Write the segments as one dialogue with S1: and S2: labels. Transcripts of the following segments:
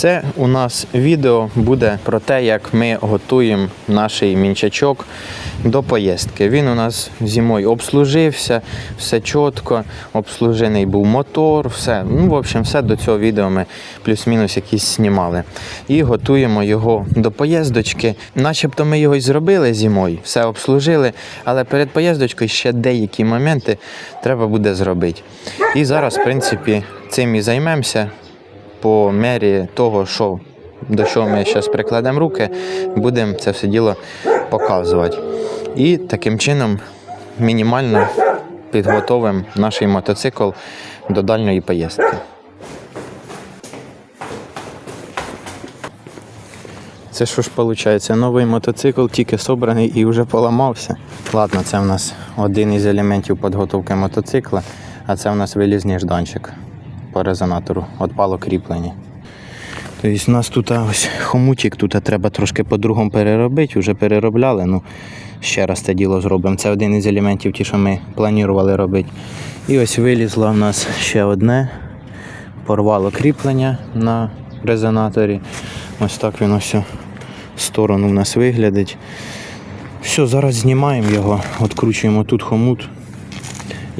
S1: Це у нас відео буде про те, як ми готуємо наш мінчачок до поїздки. Він у нас зимою обслужився, все чітко, обслужений був мотор, все. Ну, в общем, все до цього відео ми плюс-мінус якісь знімали. І готуємо його до поїздочки. Начебто ми його й зробили зимою, все обслужили, але перед поїздочкою ще деякі моменти треба буде зробити. І зараз, в принципі, цим і займемося по мері того, що до чого ми зараз прикладемо руки, будемо це все діло показувати. І таким чином мінімально підготовимо наш мотоцикл до дальньої поїздки. Це що ж виходить? Новий мотоцикл тільки собраний і вже поламався. Ладно, це в нас один із елементів підготовки мотоцикла, а це в нас вилізний жданчик по резонатору, отпало кріплення. Тобто у нас тут ось хомутик, тут треба трошки по-другому переробити, вже переробляли. Ну, ще раз це діло зробимо. Це один із елементів, ті, що ми планували робити. І ось вилізло в нас ще одне. Порвало кріплення на резонаторі. Ось так він ось в сторону в нас виглядить. Все, зараз знімаємо його, відкручуємо тут хомут.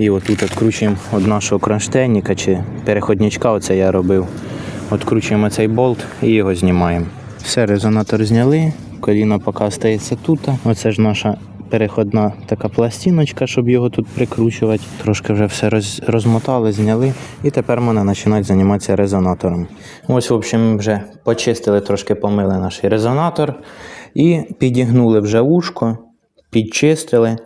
S1: І отут відкручуємо від нашого кронштейника чи переходничка, оце я робив. Відкручуємо цей болт і його знімаємо. Все, резонатор зняли, коліно поки стається тут. Оце ж наша переходна така пластиночка, щоб його тут прикручувати. Трошки вже все роз, розмотали, зняли. І тепер можна починати займатися резонатором. Ось, в общем, вже почистили, трошки помили наш резонатор і підігнули вже ушко, підчистили.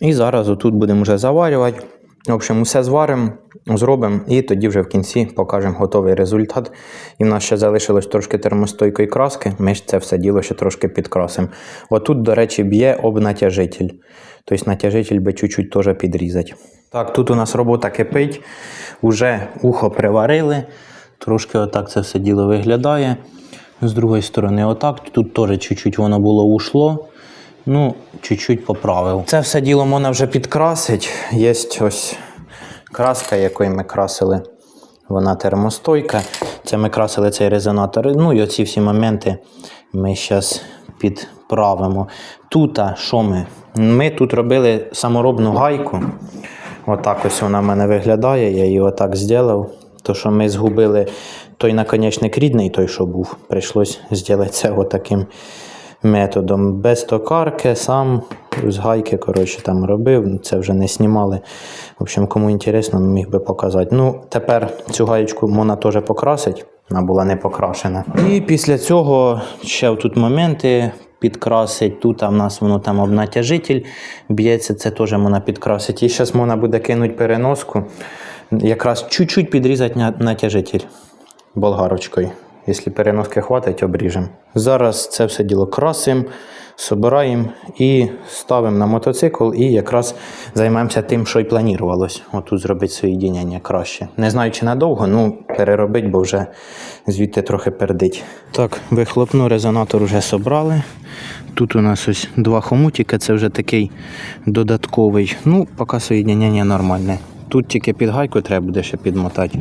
S1: І зараз отут будемо вже заварювати. В общем, усе зваримо, зробимо і тоді вже в кінці покажемо готовий результат. І в нас ще залишилось трошки термостойкої краски. Ми ж це все діло ще трошки підкрасимо. Отут, до речі, б'є об натяжитель. Тобто натяжитель би чуть-чуть теж підрізати. Так, тут у нас робота кипить. Уже ухо приварили. Трошки отак це все діло виглядає. З другої сторони, отак. Тут теж чуть-чуть воно було ушло. Ну, чуть-чуть поправив. Це все діло можна вже підкрасити. Є ось краска, якою ми красили. Вона термостойка. Це ми красили цей резонатор. Ну і оці всі моменти ми зараз підправимо. Тут, що ми? Ми тут робили саморобну гайку. Отак ось вона в мене виглядає. Я її отак зробив. То, що ми згубили той наконечник рідний, той, що був, прийшлось зробити це отаким методом. Без токарки, сам з гайки, коротше, там робив, це вже не знімали. В общем, кому інтересно, міг би показати. Ну, тепер цю гаєчку можна теж покрасити, вона була не покрашена. І після цього ще тут моменти. Підкрасить, тут а в нас воно там обнатяжитель б'ється, це теж можна підкрасити. І зараз можна буде кинути переноску, якраз чуть-чуть підрізати натяжитель болгарочкою. Якщо переноски хватить, обріжемо. Зараз це все діло красимо, собираємо і ставимо на мотоцикл, і якраз займаємося тим, що й планувалось. Отут зробити соєдінення краще. Не знаю, чи надовго, ну переробити, бо вже звідти трохи пердить. Так, вихлопну резонатор вже собрали. Тут у нас ось два хомутики, це вже такий додатковий. Ну, поки соєдінення нормальне. Тут тільки під гайку треба буде ще підмотати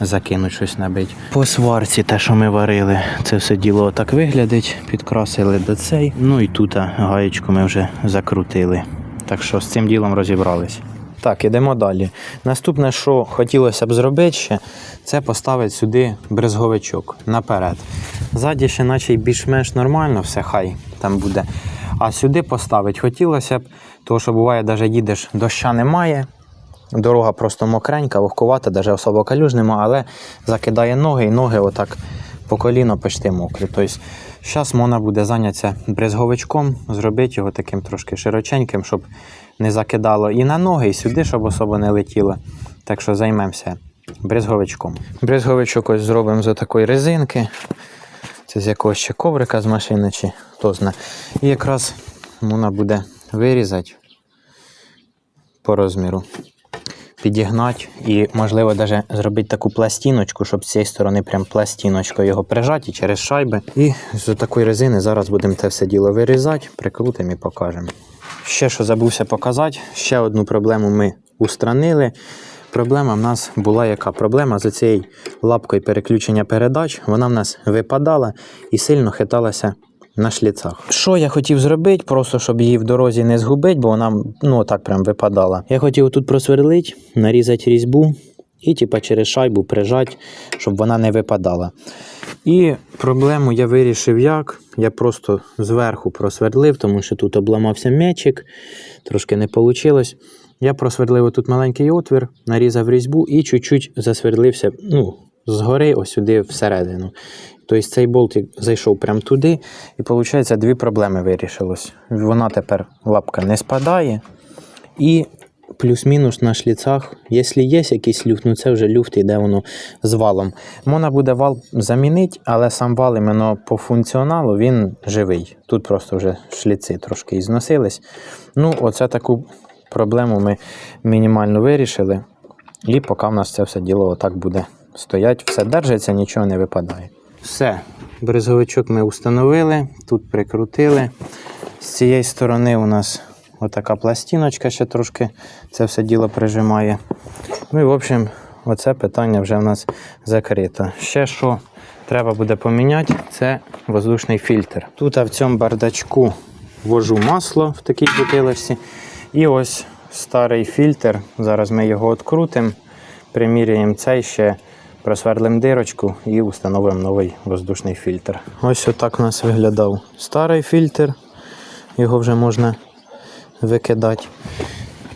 S1: закинуть щось набить. По сварці, те, що ми варили, це все діло так виглядить. Підкрасили до цей. Ну і тут гаєчку ми вже закрутили. Так що з цим ділом розібрались. Так, ідемо далі. Наступне, що хотілося б зробити ще, це поставити сюди брезговичок наперед. Ззаді ще наче більш-менш нормально, все хай там буде. А сюди поставити хотілося б, тому що буває, навіть їдеш, доща немає, Дорога просто мокренька, вогкувата, навіть особо калюж нема, але закидає ноги і ноги отак по коліно почти мокрі. Тобто зараз можна буде зайнятися брезговичком, зробити його таким трошки широченьким, щоб не закидало і на ноги, і сюди, щоб особо не летіло. Так що займемося брезговичком. Брезговичок ось зробимо з такої резинки. Це з якогось ще коврика з машини, чи хто знає. І якраз можна буде вирізати по розміру підігнати і, можливо, навіть зробити таку пластиночку, щоб з цієї сторони прям пластиночкою його прижати через шайби. І з такої резини зараз будемо це все діло вирізати, прикрутимо і покажемо. Ще що забувся показати, ще одну проблему ми устранили. Проблема в нас була яка? Проблема з цією лапкою переключення передач. Вона в нас випадала і сильно хиталася на шліцах. Що я хотів зробити, просто щоб її в дорозі не згубити, бо вона ну так прям випадала. Я хотів тут просверлити, нарізати різьбу і типа через шайбу прижати, щоб вона не випадала. І проблему я вирішив як. Я просто зверху просверлив, тому що тут обламався м'ячик, трошки не вийшло. Я просверлив тут маленький отвір, нарізав різьбу і чуть-чуть засверлився ну, згори ось сюди всередину. Тобто цей болтик зайшов прямо туди, і виходить, дві проблеми вирішилось. Вона тепер лапка не спадає. І плюс-мінус на шліцах, якщо є якийсь люфт, ну це вже люфт іде воно з валом. Можна буде вал замінити, але сам вал іменно по функціоналу він живий. Тут просто вже шліци трошки і зносились. Ну, оце таку проблему ми мінімально вирішили. І поки в нас це все діло отак буде стоять, все держиться, нічого не випадає. Все, брезговичок ми встановили, тут прикрутили. З цієї сторони у нас отака пластиночка ще трошки це все діло прижимає. Ну і в общем, оце питання вже в нас закрито. Ще що треба буде поміняти, це воздушний фільтр. Тут в цьому бардачку ввожу масло в такій бутилочці. І ось старий фільтр. Зараз ми його відкрутимо, приміряємо цей ще. Просверлимо дирочку і встановимо новий воздушний фільтр. Ось отак у нас виглядав старий фільтр. Його вже можна викидати.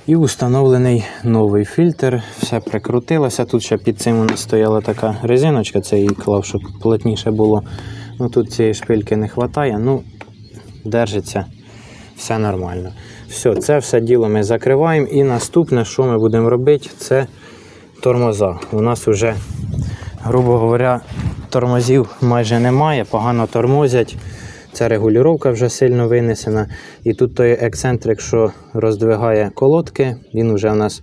S1: І встановлений новий фільтр. Все прикрутилося. Тут ще під цим у нас стояла така резиночка, це її клав, щоб плотніше було. Ну Тут цієї шпильки не вистачає, ну держиться, все нормально. Все, це все діло ми закриваємо. І наступне, що ми будемо робити, це тормоза. У нас вже, грубо говоря, тормозів майже немає, погано тормозять. Ця регулювання вже сильно винесена. І тут той ексцентрик, що роздвигає колодки, він вже у нас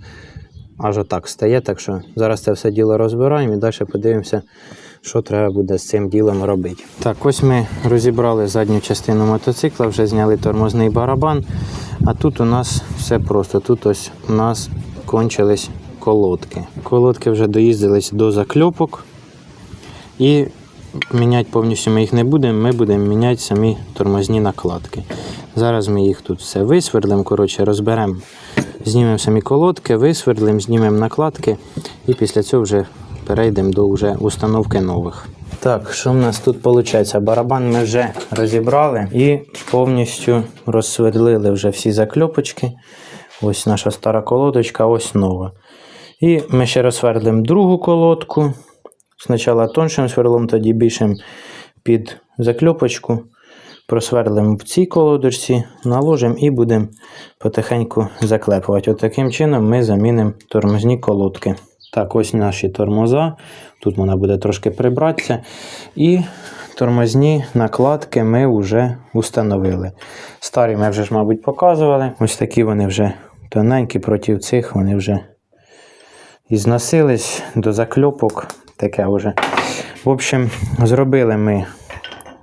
S1: аж отак стає. Так що зараз це все діло розбираємо і далі подивимося, що треба буде з цим ділом робити. Так, ось ми розібрали задню частину мотоцикла, вже зняли тормозний барабан. А тут у нас все просто. Тут ось у нас кончились колодки. Колодки вже доїздились до закльопок. І міняти повністю ми їх не будемо, ми будемо міняти самі тормозні накладки. Зараз ми їх тут все висверлимо, коротше, розберемо, знімемо самі колодки, висверлимо, знімемо накладки і після цього вже перейдемо до вже установки нових. Так, що в нас тут виходить? Барабан ми вже розібрали і повністю розсверлили вже всі закльопочки. Ось наша стара колодочка, ось нова. І ми ще розсверлимо другу колодку. Спочатку тоншим сверлом, тоді більшим під закльопочку. Просверлимо в цій колодочці, наложимо і будемо потихеньку заклепувати. От таким чином ми замінимо тормозні колодки. Так, ось наші тормоза. Тут вона буде трошки прибратися. І тормозні накладки ми вже установили. Старі ми вже ж, мабуть, показували. Ось такі вони вже тоненькі, проти цих вони вже і зносились до закльопок. Таке вже. В общем, зробили ми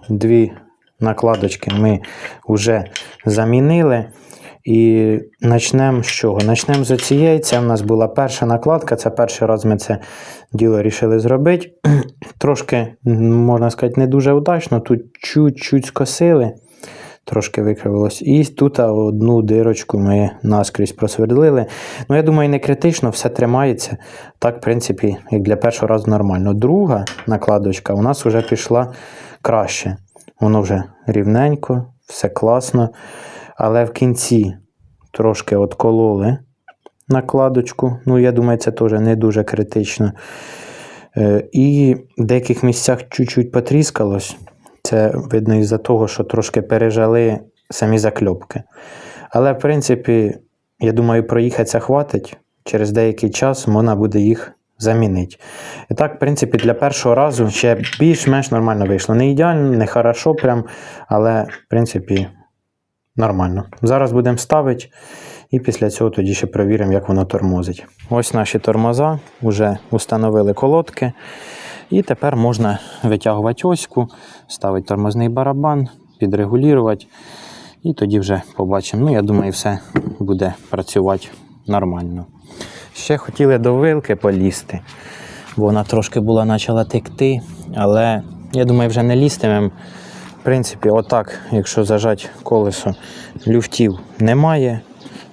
S1: дві накладочки, ми вже замінили. І почнемо з чого? Почнемо з цієї. Це в нас була перша накладка. Це перший раз ми це діло вирішили зробити. Трошки, можна сказати, не дуже удачно. Тут чуть-чуть скосили, трошки викривилось. І тут одну дирочку ми наскрізь просвердлили. Ну, я думаю, не критично, все тримається. Так, в принципі, як для першого разу нормально. Друга накладочка у нас вже пішла краще. Воно вже рівненько, все класно. Але в кінці трошки откололи накладочку. Ну, я думаю, це теж не дуже критично. Е, І в деяких місцях чуть-чуть потріскалось. Це видно із-за того, що трошки пережали самі закльопки. Але, в принципі, я думаю, проїхатися хватить. Через деякий час можна буде їх замінити. І так, в принципі, для першого разу ще більш-менш нормально вийшло. Не ідеально, не хорошо, прям, але, в принципі, нормально. Зараз будемо ставити. І після цього тоді ще перевіримо, як воно тормозить. Ось наші тормоза, вже установили колодки. І тепер можна витягувати оську, ставити тормозний барабан, підрегулювати. І тоді вже побачимо. Ну, я думаю, все буде працювати нормально. Ще хотіли до вилки полізти, бо вона трошки була почала текти, але я думаю, вже не лізтимем. В принципі, отак, якщо зажать колесо, люфтів немає.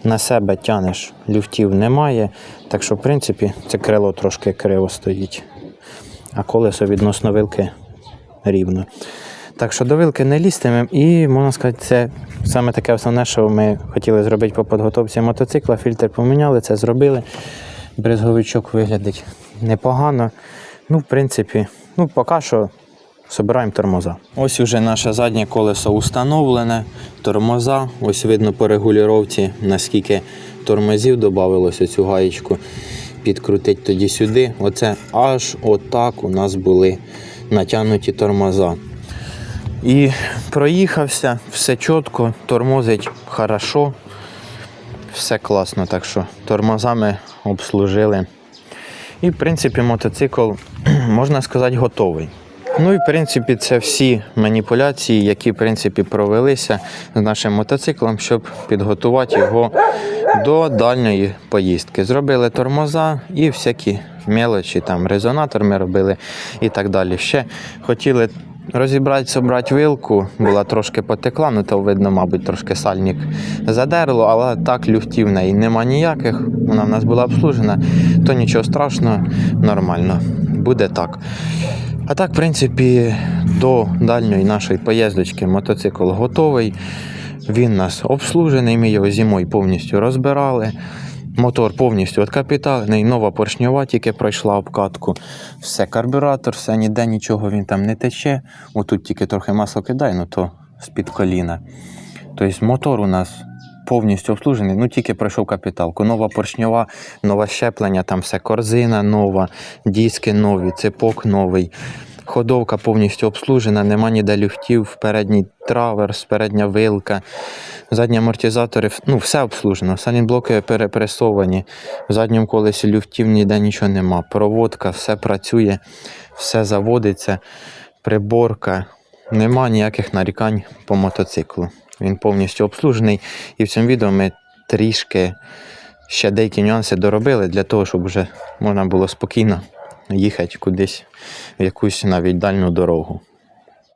S1: На себе тянеш, люфтів немає. Так що, в принципі, це крило трошки криво стоїть, а колесо відносно вилки рівно. Так що до вилки не лізтимем і можна сказати, це саме таке основне, що ми хотіли зробити по підготовці мотоцикла. Фільтр поміняли, це зробили. Брезговичок виглядить непогано. Ну, в принципі, ну, поки що Собираємо тормоза. Ось уже наше заднє колесо установлене. Тормоза. Ось видно по регулювання, наскільки тормозів додавалося цю гаєчку. Підкрутить тоді сюди. Оце аж отак у нас були натягнуті тормоза. І проїхався, все чітко, тормозить хорошо. Все класно, так що тормозами обслужили. І, в принципі, мотоцикл, можна сказати, готовий. Ну і в принципі це всі маніпуляції, які в принципі провелися з нашим мотоциклом, щоб підготувати його до дальньої поїздки. Зробили тормоза і всякі мелочі, там резонатор ми робили і так далі. Ще хотіли розібрати, собрати вилку, була трошки потекла, ну то видно, мабуть, трошки сальник задерло, але так люфтів в неї нема ніяких. Вона в нас була обслужена, то нічого страшного, нормально. Буде так. А так, в принципі, до дальньої нашої поїздочки мотоцикл готовий. Він нас обслужений, ми його зимою повністю розбирали. Мотор повністю відкапіталений, нова поршньова тільки пройшла обкатку. Все, карбюратор, все, ніде нічого він там не тече. Отут тільки трохи масло кидає, ну то з-під коліна. Тобто мотор у нас повністю обслужений, ну тільки пройшов капіталку. Нова поршньова, нове щеплення, там все корзина нова, диски нові, цепок новий. Ходовка повністю обслужена, нема ніде люфтів, передній траверс, передня вилка, задні амортизатори, ну все обслужено. Салінблоки перепресовані, в задньому колесі люфтів ніде нічого нема. Проводка, все працює, все заводиться, приборка. Нема ніяких нарікань по мотоциклу. Він повністю обслужений. І в цьому відео ми трішки ще деякі нюанси доробили для того, щоб вже можна було спокійно їхати кудись в якусь навіть дальну дорогу.